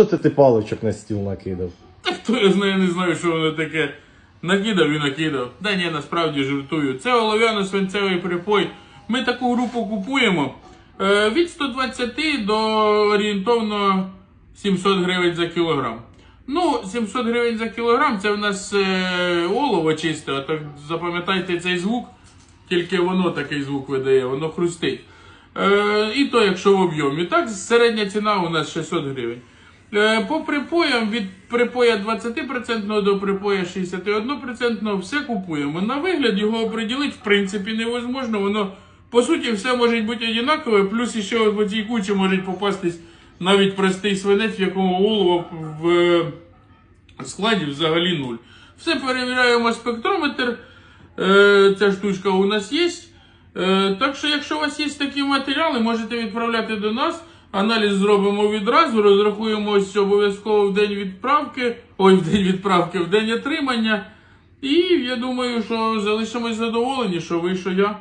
Що це ти паличок на стіл накидав? Та хто я знаю, не знаю, що воно таке. Накидав і накидав. Да ні, насправді жартую. Це олов'яно-свинцевий припой. Ми таку групу купуємо е, від 120 до орієнтовно 700 гривень за кілограм. Ну, 700 гривень за кілограм це в нас е, олово чисте, а так запам'ятайте цей звук, тільки воно такий звук видає, воно хрустить. Е, і то, якщо в об'ємі. Так, середня ціна у нас 600 гривень. Е, По припоям від припоя 20% до припоя 61% все купуємо. На вигляд його оприділити в принципі невозможно. Воно по суті все може бути однакове, плюс ще в цій кучі може попастись навіть простий свинець, в якому олово в складі взагалі нуль. Все перевіряємо спектрометр. Е, ця штучка у нас є. Е, так що, якщо у вас є такі матеріали, можете відправляти до нас. Аналіз зробимо відразу, розрахуємо ось обов'язково в день відправки, ой, в день відправки, в день отримання. І я думаю, що залишимось задоволені, що ви, що я.